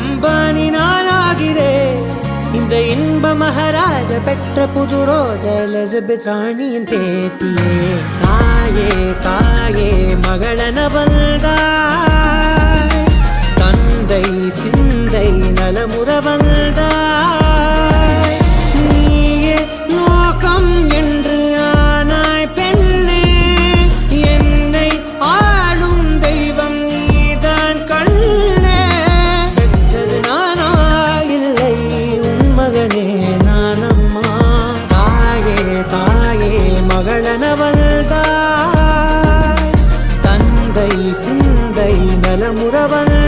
அம்பானி நானாகிறேன் இந்த இன்ப மகாராஜ பெற்ற புது ரோஜ எலிசபெத் ராணியின் பேத்தியே. தாயே தாயே மகளன வந்தாய் தந்தை சிந்தை நலமுற வந்தாய் மகளன தந்தை சிந்தை நலமுறவள்.